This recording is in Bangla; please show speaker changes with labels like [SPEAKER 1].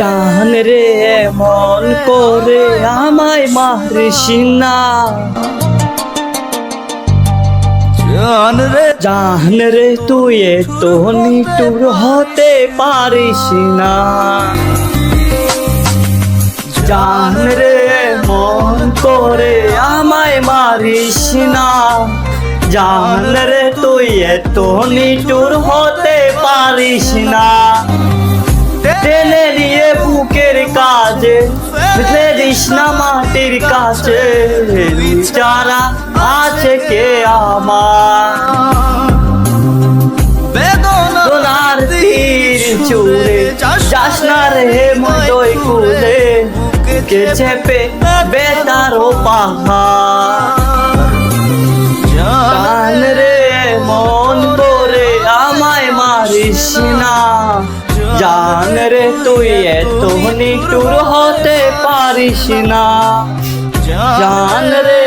[SPEAKER 1] টান রে মন করে আমায় মারিস না।
[SPEAKER 2] জান রে।
[SPEAKER 1] জান রে তুই তো নিটুর হতে পারিস না। জান রে মন করে আমায় মারিস না। জান রে তুই তো নিটুর হতে পারিস না। কাজে ফেরিস না মাটির কাছে। যারা আছে কে আমার?
[SPEAKER 2] বেদনা
[SPEAKER 1] তীর চুড়ে, যাস না রে মতই কুলে কে চেপে বেতারো পাহাড়। রে, মন করে আমায় মারিস না। জান রে তুই এত নিটুর হতে পারিস না। জান রে